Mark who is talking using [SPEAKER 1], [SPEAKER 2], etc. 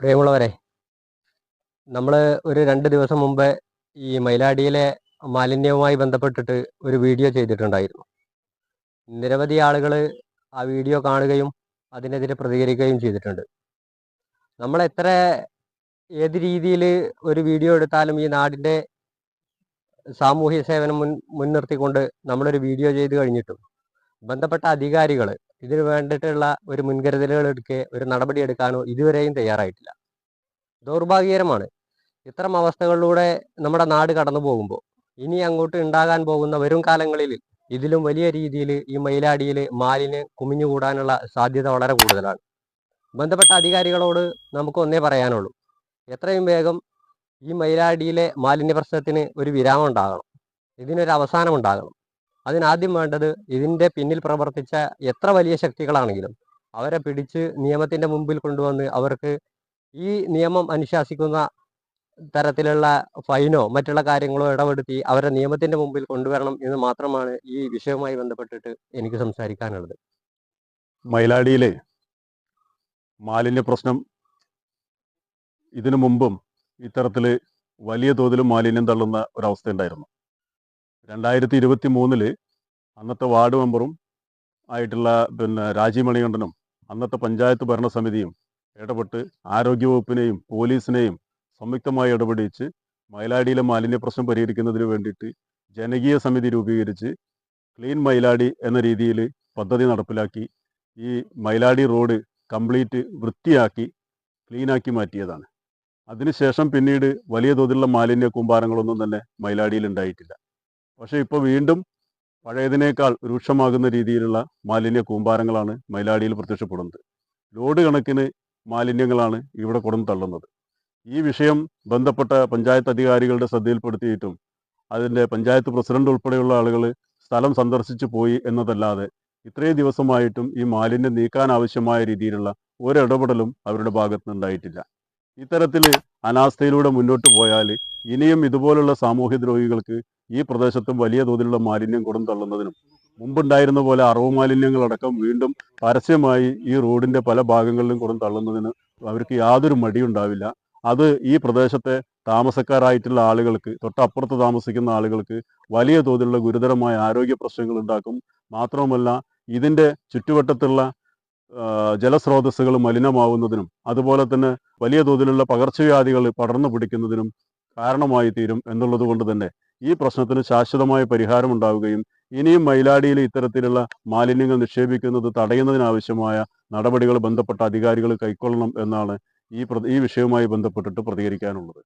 [SPEAKER 1] പ്രിയമുള്ളവരെ നമ്മൾ ഒരു രണ്ട് ദിവസം മുമ്പ് ഈ മൈലാടിയിലെ മാലിന്യവുമായി ബന്ധപ്പെട്ടിട്ട് ഒരു വീഡിയോ ചെയ്തിട്ടുണ്ടായിരുന്നു. നിരവധി ആളുകൾ ആ വീഡിയോ കാണുകയും അതിനെതിരെ പ്രതികരിക്കുകയും ചെയ്തിട്ടുണ്ട്. നമ്മൾ എത്ര ഏത് രീതിയിൽ ഒരു വീഡിയോ എടുത്താലും ഈ നാടിന്റെ സാമൂഹ്യ സേവനം മുൻ മുൻനിർത്തിക്കൊണ്ട് നമ്മളൊരു വീഡിയോ ചെയ്ത് കഴിഞ്ഞിട്ടും ബന്ധപ്പെട്ട അധികാരികൾ ഇതിന് വേണ്ടിയിട്ടുള്ള ഒരു മുൻകരുതലുകൾ എടുക്കുക ഒരു നടപടി എടുക്കാനോ ഇതുവരെയും തയ്യാറായിട്ടില്ല. ദൗർഭാഗ്യകരമാണ്. ഇത്തരം അവസ്ഥകളിലൂടെ നമ്മുടെ നാട് കടന്നു പോകുമ്പോൾ ഇനി അങ്ങോട്ട് ഉണ്ടാകാൻ പോകുന്ന വരും കാലങ്ങളിൽ ഇതിലും വലിയ രീതിയിൽ ഈ മയിലാടിയിൽ മാലിന് കുമിഞ്ഞുകൂടാനുള്ള സാധ്യത വളരെ കൂടുതലാണ്. ബന്ധപ്പെട്ട അധികാരികളോട് നമുക്ക് ഒന്നേ പറയാനുള്ളൂ. എത്രയും വേഗം ഈ മയിലാടിയിലെ മാലിന്യ പ്രശ്നത്തിന് ഒരു വിരാമം ഉണ്ടാകണം. ഇതിനൊരു അവസാനം ഉണ്ടാകണം. അതിനാദ്യം വേണ്ടത് ഇതിന്റെ പിന്നിൽ പ്രവർത്തിച്ച എത്ര വലിയ ശക്തികളാണെങ്കിലും അവരെ പിടിച്ച് നിയമത്തിന്റെ മുമ്പിൽ കൊണ്ടുവന്ന് അവർക്ക് ഈ നിയമം അനുശാസിക്കുന്ന തരത്തിലുള്ള ഫൈനോ മറ്റുള്ള കാര്യങ്ങളോ ഇടപെടുത്തി അവരെ നിയമത്തിന്റെ മുമ്പിൽ കൊണ്ടുവരണം എന്ന് മാത്രമാണ് ഈ വിഷയവുമായി ബന്ധപ്പെട്ടിട്ട് എനിക്ക് സംസാരിക്കാനുള്ളത്.
[SPEAKER 2] മയിലാടിയിലെ മാലിന്യ പ്രശ്നം ഇതിനു മുമ്പും ഇത്തരത്തിൽ വലിയ തോതിൽ മാലിന്യം തള്ളുന്ന ഒരവസ്ഥ ഉണ്ടായിരുന്നു. രണ്ടായിരത്തി ഇരുപത്തി മൂന്നിൽ അന്നത്തെ വാർഡ് മെമ്പറും ആയിട്ടുള്ള പിന്നെ രാജീവ് മണികണ്ഠനും അന്നത്തെ പഞ്ചായത്ത് ഭരണസമിതിയും ഇടപെട്ട് ആരോഗ്യവകുപ്പിനെയും പോലീസിനെയും സംയുക്തമായി ഇടപെടിച്ച് മയിലാടിയിലെ മാലിന്യ പ്രശ്നം പരിഹരിക്കുന്നതിന് വേണ്ടിയിട്ട് ജനകീയ സമിതി രൂപീകരിച്ച് ക്ലീൻ മയിലാടി എന്ന രീതിയിൽ പദ്ധതി നടപ്പിലാക്കി ഈ മയിലാടി റോഡ് കംപ്ലീറ്റ് വൃത്തിയാക്കി ക്ലീനാക്കി മാറ്റിയതാണ്. അതിനുശേഷം പിന്നീട് വലിയ തോതിലുള്ള മാലിന്യ കൂമ്പാരങ്ങളൊന്നും തന്നെ മയിലാടിയിൽ ഉണ്ടായിട്ടില്ല. പക്ഷേ ഇപ്പോൾ വീണ്ടും പഴയതിനേക്കാൾ രൂക്ഷമാകുന്ന രീതിയിലുള്ള മാലിന്യ കൂമ്പാരങ്ങളാണ് മൈലാടിയിൽ പ്രത്യക്ഷപ്പെടുന്നത്. ലോഡ് കണക്കിന് മാലിന്യങ്ങളാണ് ഇവിടെ കൊടുന്ന് തള്ളുന്നത്. ഈ വിഷയം ബന്ധപ്പെട്ട പഞ്ചായത്ത് അധികാരികളുടെ ശ്രദ്ധയിൽപ്പെടുത്തിയിട്ടും അതിന്റെ പഞ്ചായത്ത് പ്രസിഡന്റ് ഉൾപ്പെടെയുള്ള ആളുകൾ സ്ഥലം സന്ദർശിച്ചു പോയി എന്നതല്ലാതെ ഇത്രയും ദിവസമായിട്ടും ഈ മാലിന്യം നീക്കാൻ ആവശ്യമായ രീതിയിലുള്ള ഒരിടപെടലും അവരുടെ ഭാഗത്ത് നിന്നുണ്ടായിട്ടില്ല ഇത്തരത്തിൽ അനാസ്ഥയിലൂടെ മുന്നോട്ട് പോയാൽ ഇനിയും ഇതുപോലുള്ള സാമൂഹ്യ ദ്രോഹികൾക്ക് ഈ പ്രദേശത്തും വലിയ തോതിലുള്ള മാലിന്യം കൊടും തള്ളുന്നതിനും മുമ്പുണ്ടായിരുന്ന പോലെ അറവ് മാലിന്യങ്ങളടക്കം വീണ്ടും പരസ്യമായി ഈ റോഡിന്റെ പല ഭാഗങ്ങളിലും കൊടും തള്ളുന്നതിന് അവർക്ക് യാതൊരു മടിയുണ്ടാവില്ല. അത് ഈ പ്രദേശത്തെ താമസക്കാരായിട്ടുള്ള ആളുകൾക്ക് തൊട്ടപ്പുറത്ത് താമസിക്കുന്ന ആളുകൾക്ക് വലിയ തോതിലുള്ള ഗുരുതരമായ ആരോഗ്യ പ്രശ്നങ്ങൾ ഉണ്ടാക്കും. മാത്രമല്ല ഇതിന്റെ ചുറ്റുവട്ടത്തുള്ള ജലസ്രോതസ്സുകൾ മലിനമാവുന്നതിനും അതുപോലെ തന്നെ വലിയ തോതിലുള്ള പകർച്ചവ്യാധികൾ പടർന്നു പിടിക്കുന്നതിനും കാരണമായി തീരും എന്നുള്ളത് കൊണ്ട് തന്നെ ഈ പ്രശ്നത്തിന് ശാശ്വതമായ പരിഹാരം ഉണ്ടാവുകയും ഇനിയും മയിലാടിയിൽ ഇത്തരത്തിലുള്ള മാലിന്യങ്ങൾ നിക്ഷേപിക്കുന്നത് തടയുന്നതിനാവശ്യമായ നടപടികൾ ബന്ധപ്പെട്ട അധികാരികൾ കൈക്കൊള്ളണം എന്നാണ് ഈ ഈ വിഷയവുമായി ബന്ധപ്പെട്ടിട്ട് പ്രതികരിക്കാനുള്ളത്.